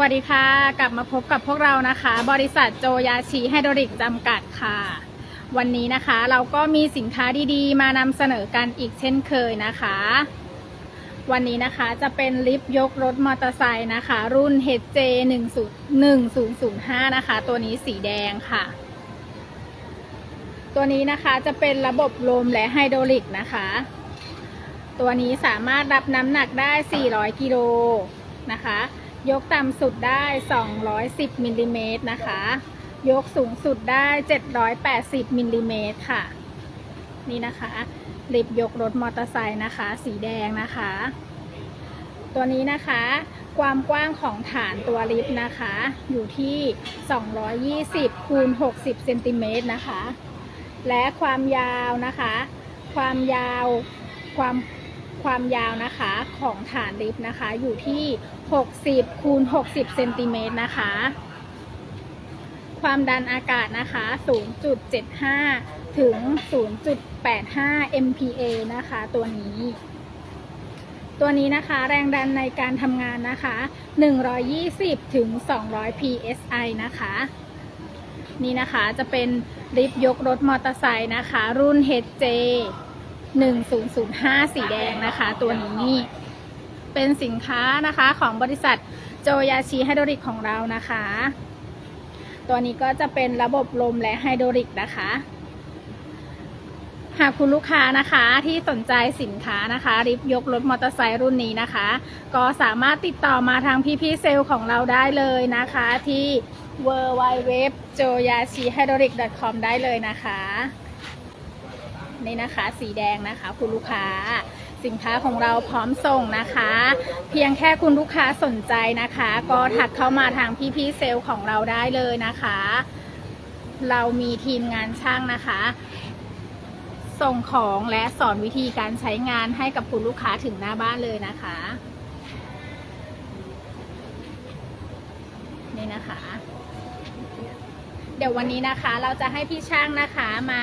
วัสดีค่ะ กลับมาพบกับพวกเรานะคะ บริษัทโจยาชีไฮดรอลิกจำกัดค่ะ วันนี้นะคะเราก็มีสินค้าดีๆ มานำเสนอกันอีกเช่นเคยนะคะ วันนี้นะคะจะเป็นลิฟต์ยกรถมอเตอร์ไซค์นะคะ รุ่น HJ 10 1005นะคะ ตัวนี้สีแดงค่ะ ตัวนี้นะคะจะเป็นระบบลมและไฮดรอลิกนะคะ ตัวนี้สามารถรับน้ำหนักได้ 400 กิโลนะคะ ยกต่ำสุดได้ 210มิลลิเมตรนะคะ ยกสูงสุดได้ 780มิลลิเมตรค่ะ นี่นะคะลิฟต์ยกรถมอเตอร์ไซค์นะคะ สีแดงนะคะ ตัวนี้นะคะ ความกว้างของฐานตัวลิฟต์นะคะ อยู่ที่ 220คูณ60เซนติเมตรนะคะ และความยาวนะคะ ความยาวความ ความยาวนะคะของฐานลิฟต์นะคะ อยู่ที่ 60คูณ60เซนติเมตรนะคะ ความดันอากาศนะคะ 0.75 ถึง 0.85 MPa นะคะ ตัวนี้ ตัวนี้นะคะแรงดันในการทำงานนะคะ 120 ถึง 200 psi นะคะนี่นะคะจะเป็นลิฟต์ยกรถมอเตอร์ไซค์นะคะ รุ่น HJ 1005 สีแดงนะคะ ตัวนี้เป็นสินค้านะคะของบริษัทโจยาชีไฮโดรลิกของเรานะคะ ตัวนี้ก็จะเป็นระบบลมและไฮโดรลิกนะคะ หากคุณลูกค้านะคะที่สนใจสินค้านะคะ ริฟยกรถมอเตอร์ไซค์รุ่นนี้นะคะ ก็สามารถติดต่อมาทางพี่พี่ๆเซลล์ของเราได้เลยนะคะที่ w w w j o y a s h i h y d r o l i c c o m ได้เลยนะคะ นี่นะคะสีแดงนะคะคุณลูกค้าสินค้าของเราพร้อมส่งนะคะ เพียงแค่คุณลูกค้าสนใจนะคะ ก็ทักเข้ามาทางพี่พี่ๆเซลล์ของเราได้เลยนะคะ เรามีทีมงานช่างนะคะ ส่งของและสอนวิธีการใช้งานให้กับคุณลูกค้าถึงหน้าบ้านเลยนะคะ นี่นะคะ เดี๋ยววันนี้นะคะเราจะให้พี่ช่างนะคะมา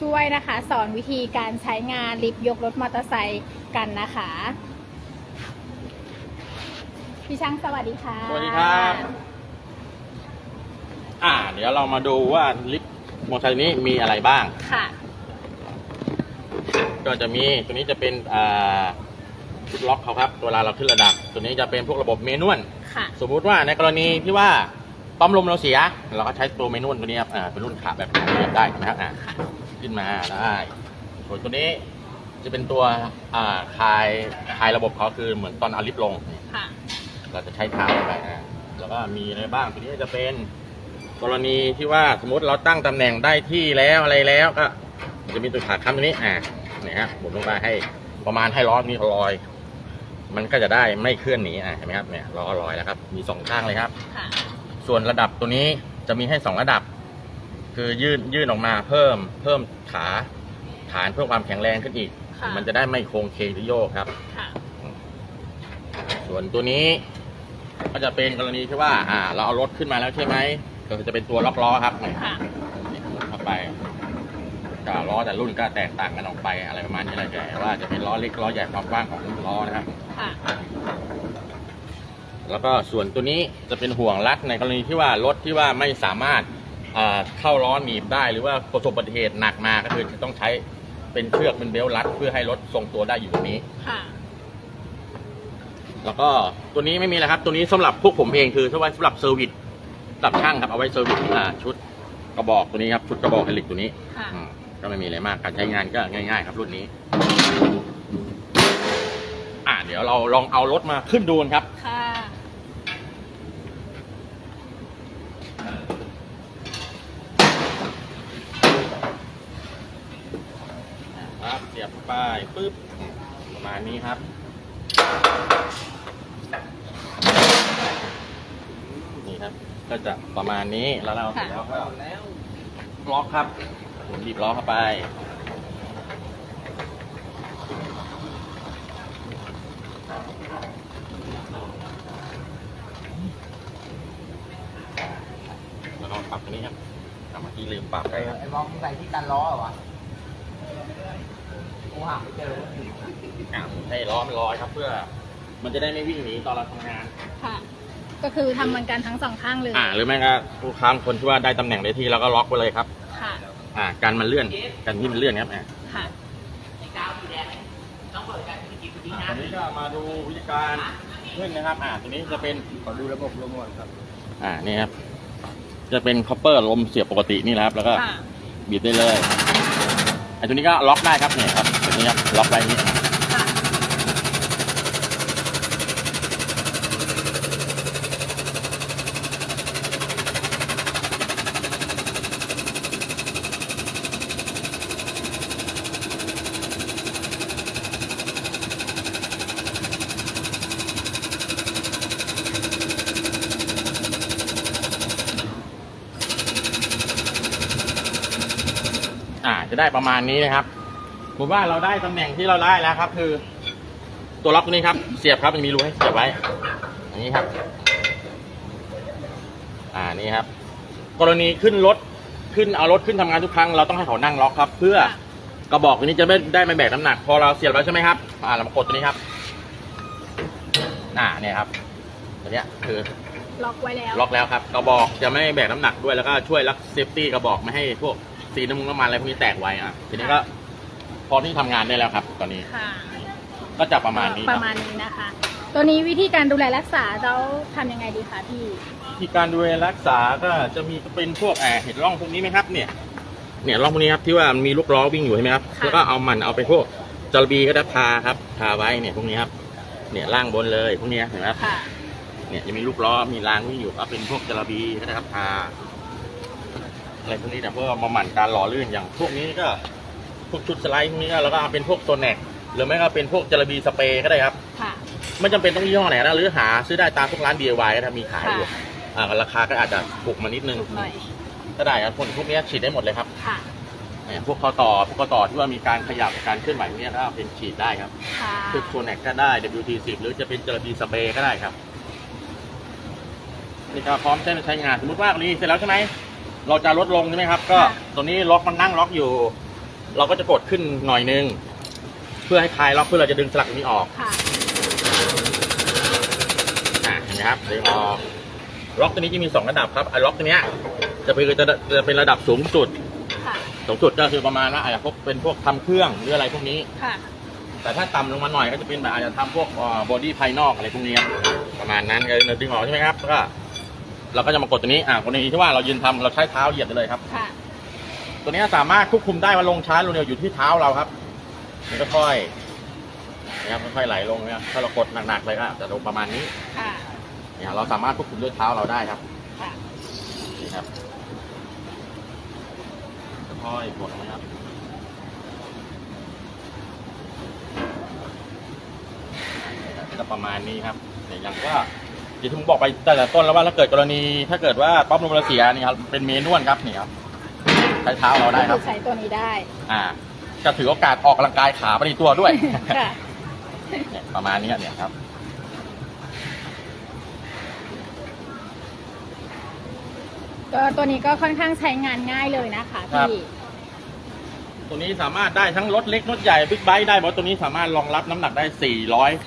ช่วยนะคะ สอนวิธีการใช้งานลิฟต์ยกรถมอเตอร์ไซค์กันนะคะ พี่ช่างสวัสดีค่ะสวัสดีครับ อ่า เดี๋ยวเรามาดูว่าลิฟต์มอเตอร์ไซค์นี้มีอะไรบ้าง ค่ะ ก็จะมีตัวนี้จะเป็นอ่าชุดล็อกเขาครับเวลาเราขึ้นระดับ ตัวนี้จะเป็นพวกระบบเมนวลค่ะ สมมุติว่าในกรณีที่ว่า ปั๊มลมเราเสีย เราก็ใช้ตัวเมนวลตัวนี้ครับอ่าเป็นรุ่นขาแบบนี้ได้นะครับอ่าขึ้นมาได้ส่วนตัวนี้จะเป็นตัวอ่าคลายคลายระบบเขาคือเหมือนตอนเอาลิฟต์ลง ค่ะ เราจะใช้เท้าไปอ่าแล้วก็มีอะไรบ้างตัวนี้จะเป็นกรณีที่ว่าสมมติเราตั้งตำแหน่งได้ที่แล้วอะไรแล้วก็จะมีตัวขาค้ำตัวนี้อ่าเนี่ยฮะหมุนลงไปให้ประมาณให้ล้อนี้ลอย มันก็จะได้ไม่เคลื่อนหนีอ่าเห็นไหมครับเนี่ยล้อลอยแล้วครับ มีสองข้างเลยครับ ค่ะ ส่วนระดับตัวนี้จะมีให้สองระดับ คือยื่นยื่นออกมาเพิ่ม เพิ่มขาฐานเพื่อความแข็งแรงขึ้นอีก ค่ะ มันจะได้ไม่โค้งเคงหรือโยกครับ ค่ะ ส่วนตัวนี้ก็จะเป็นกรณีที่ว่า อ่า เราเอารถขึ้นมาแล้วใช่ไหมก็จะเป็นตัวล็อกล้อครับเนี่ยค่ะ เข้าไปก็ล้อแต่รุ่นก็แตกต่างกันออกไปอะไรประมาณนี้เลยแต่ว่าจะเป็นล้อเล็กล้อใหญ่ความกว้างของล้อนะครับ ค่ะ แล้วก็ส่วนตัวนี้จะเป็นห่วงรัดในกรณีที่ว่ารถที่ว่าไม่สามารถอ่าเข้าล้อหนีบได้ หรือว่าประสบอุบัติเหตุหนักมาก็คือจะต้องใช้เป็นเชือกเป็นเบลต์รัด เพื่อให้รถทรงตัวได้อยู่ตรงนี้ค่ะแล้วก็ตัวนี้ไม่มีแล้วครับ ตัวนี้สำหรับพวกผมเองคือสำหรับสำหรับเซอร์วิสสำหรับช่างครับเอาไว้เซอร์วิสอ่าชุดกระบอกตัวนี้ครับชุดกระบอกเฮลิกตัวนี้ค่ะอืมก็ไม่มีอะไรมากการใช้งานก็ง่าย ๆ ครับ รุ่นนี้ อ่าเดี๋ยวเราลองเอารถมาขึ้นดูกันครับ ค่ะครับเสียบป้ายปึ๊บอืมประมาณนี้ครับนี่ครับ ก็จะประมาณนี้แล้วเราค่ะแล้วก็ล็อกครับผมหยิบล้อเข้าไป แล้วก็ ปรับตัวนี้ครับทำเมื่อกี้ลืมปรับไปครับ ไอ้มองใส่ที่กันล้อเหรอวะกูหาไม่เจออ่าให้ล้อมันลอยครับ เพื่อ มันจะได้ไม่วิ่งหนีตอนเราทำงาน ค่ะ ก็คือทำเหมือนกันทั้งสองข้างเลยอ่า หรือไม่ก็ลูกค้าบางคนที่ว่าได้ตำแหน่งได้ที่แล้วก็ล็อกไปเลยครับ ค่ะ อ่า การมันเลื่อนการที่มันเลื่อนครับอ่าค่ะตอนนี้ก็มาดูวิธีการขึ้นนะครับ อ่าตัวนี้จะเป็นขอดูระบบลมก่อนครับ อ่า นี่ครับ จะเป็นคอปเปอร์ลมเสียบปกตินี่แหละครับ แล้วก็ค่ะ บีบได้เลยไอ้ตัวนี้ก็ล็อกได้ครับเนี่ยครับตัวนี้ครับล็อกไว้อย่างนี้ จะได้ประมาณนี้นะครับผมว่าเราได้ตำแหน่งที่เราได้แล้วครับ คือ ตัวล็อกตัวนี้ครับ เสียบครับมันมีรูให้เสียบไว้อย่างนี้ครับ อ่านี่ครับ กรณีขึ้นรถขึ้นเอารถขึ้นทำงานทุกครั้งเราต้องให้เขานั่งล็อกครับ เพื่อค่ะกระบอกตัวนี้จะไม่ได้ไม่แบกน้ำหนัก พอเราเสียบแล้วใช่ไหมครับ อ่าเรามากดตัวนี้ครับอ่าเนี่ยครับตัวเนี้ยคือล็อกไว้แล้วล็อกแล้วครับ กระบอกจะไม่แบกน้ำหนักด้วยแล้วก็ช่วยรักเซฟตี้กระบอกไม่ให้พวก สีน้ำมันน้ำมันอะไรพวกนี้แตกไว้อะทีนี้ก็พอที่ทำงานได้แล้วครับ ตอนนี้ค่ะก็จะประมาณนี้ปครัระบมาณนี้นะคะ ตัวนี้วิธีการดูแลรักษาเราทำยังไงดีคะพี่ที่การดูแลรักษาก็จะมีเป็นพวกแอร์เห็ดร่องพวกนี้ไหมครับ เนี่ย เนี่ยร่องพวกนี้ครับที่ว่ามีลูกล้อวิ่งอยู่ใช่ไหมครับค่ะแล้วก็เอามันเอาไปพวกจระบีก็ได้ทาครับทาไว้เนี่ยพวกนี้ครับเนี่ยล่างบนเลยพวกนี้เห็นไหมครับ ค่ะ เนี่ยจะมีลูกล้อมีรางวิ่งอยู่ก็เป็นพวกจระบีก็ได้ครับทา อะไรพวกนี้เนี่ยเพื่อมาหมั่นการหล่อลื่นอย่างพวกนี้ก็พวกชุดสไลด์พวกนี้ก็เราก็เอาเป็นพวกโซแนกหรือไม่ก็เป็นพวกจระบีสเปรย์ก็ได้ครับค่ะไม่จำเป็นต้องยี่ห้อไหนนะหรือหาซื้อได้ตามพวกร้าน DIY ก็ได้มีขายอยู่ค่ะอ่าราคาก็อาจจะถูกมานิดนึงถูกหน่อยก็ได้ครับพวกพวกนี้ฉีดได้หมดเลยครับค่ะเนี่ยพวกข้อต่อพวกข้อต่อที่ว่ามีการขยับการเคลื่อนไหวพวกนี้ก็เอาเป็นฉีดได้ครับค่ะคือโซแนกก็ได้ WT10 หรือจะเป็นจระบีสเปรย์ก็ได้ครับนี่ก็พร้อมใช้ใช้งานสมมติว่ารีเสร็จแล้วใช่ไหม เราจะลดลงใช่ไหมครับ ก็ตัวนี้ล็อกมันนั่งล็อกอยู่ เราก็จะกดขึ้นหน่อยนึง เพื่อให้คลายล็อกเพื่อเราจะดึงสลักตัวนี้ออกค่ะ อะเห็นไหมครับดึงออกล็อกตัวนี้จะมีสองระดับครับไอ้ล็อกตัวเนี้ยจะเป็นจะจะเป็นระดับสูงสุด ค่ะ สูงสุดก็คือประมาณว่าอาจจะพวกเป็นพวกทำเครื่องหรืออะไรพวกนี้ ค่ะ แต่ถ้าต่ำลงมาหน่อยก็จะเป็นแบบอาจจะทำพวกบอดี้ภายนอกอะไรพวกนี้ครับประมาณนั้นก็ดึงออกใช่ไหมครับแล้วก็ เราก็จะมากดตัวนี้อ่ากรณีที่ว่าเรายืนทำเราใช้เท้าเหยียบได้เลยครับ ค่ะ ตัวนี้สามารถควบคุมได้ว่าลงช้าลงเร็วอยู่ที่เท้าเราครับมันก็ค่อยนะครับค่อยๆไหลลงนะครับถ้าเรากดหนักๆเลยก็จะลงประมาณนี้ค่ะ เนี่ยเราสามารถควบคุมด้วยเท้าเราได้ครับค่ะ นี่ครับค่อยกดนะครับก็ประมาณนี้ครับเนี่ย อย่างก็ที่ผมบอกไปแต่ละต้นแล้วว่าถ้าเกิดกรณี ถ้าเกิดว่าป๊อปลมระเสียนี่ครับเป็นเมนวลครับนี่ครับใช้เท้าเราได้ครับ ใช้ตัวนี้ได้ อ่าจะถือโอกาสออกกำลังกายขาไปในตัวด้วยค่ะเนี่ยประมาณนี้เนี่ยครับ ก็ตัวนี้ก็ค่อนข้างใช้งานง่ายเลยนะคะครับ พี่ ตัวนี้สามารถได้ทั้งรถเล็กรถใหญ่บิ๊กไบค์ได้เพราะตัวนี้สามารถรองรับน้ำหนักได้ 400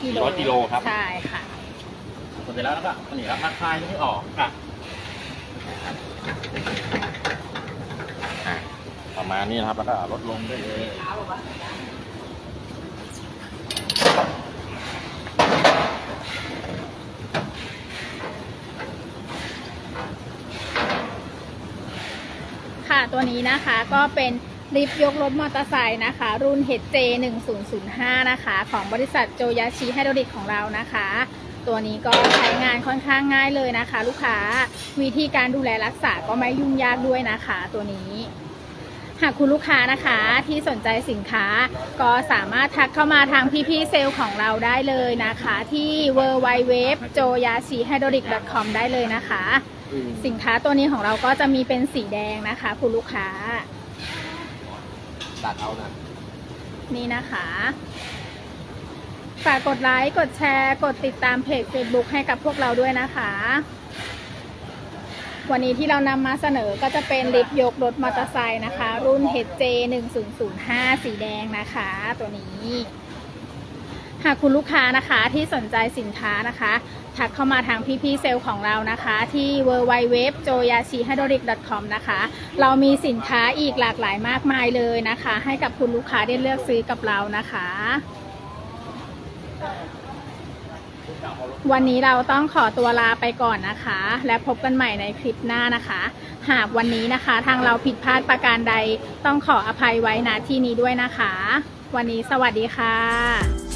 400กิโลครับ ใช่ค่ะเส ร็จแล้วแล้วก็นี่ครับมาคลายตรงนี้ออกค่ะอะประมาณนี้นะครับแล้วก็ลดลงได้เลยค่ะตัวนี้นะคะก็เป็นลิฟต์ยกรถมอเตอร์ไซค์นะคะ รุ่น HJ 1005นะคะ ของบริษัทโจยาชิไฮดรอลิกของเรานะคะ ตัวนี้ก็ใช้งานค่อนข้างง่ายเลยนะคะ ลูกค้าวิธีการดูแลรักษาก็ไม่ยุ่งยากด้วยนะคะ ตัวนี้ หากคุณลูกค้านะคะที่สนใจสินค้า ก็สามารถทักเข้ามาทางพี่ๆเซลล์ของเราได้เลยนะคะ ที่ w w w j o y a s h i h y d r o l i c c o m ได้เลยนะคะ สินค้าตัวนี้ของเราก็จะมีเป็นสีแดงนะคะ คุณลูกค้าตัดเอานะนี่นะคะ ฝากกดไลค์กดแชร์ กดติดตามเพจ Facebook ให้กับพวกเราด้วยนะคะ วันนี้ที่เรานำมาเสนอก็จะเป็นลิฟต์ยกรถมอเตอร์ไซค์นะคะ รุ่น HJ 1005สีแดงนะคะ ตัวนี้ หากคุณลูกค้านะคะที่สนใจสินค้านะคะ ทักเข้ามาทางพี่ๆเซลล์ของเรานะคะ ที่ w w w j o y a s h i h y d r o l i c c o m นะคะ เรามีสินค้าอีกหลากหลายมากมายเลยนะคะ ให้กับคุณลูกค้าได้เลือกซื้อกับเรานะคะ วันนี้เราต้องขอตัวลาไปก่อนนะคะ และพบกันใหม่ในคลิปหน้านะคะ หากวันนี้นะคะ ทางเราผิดพลาดประการใดต้องขออภัยไว้ณที่นี้ด้วยนะคะ วันนี้สวัสดีค่ะ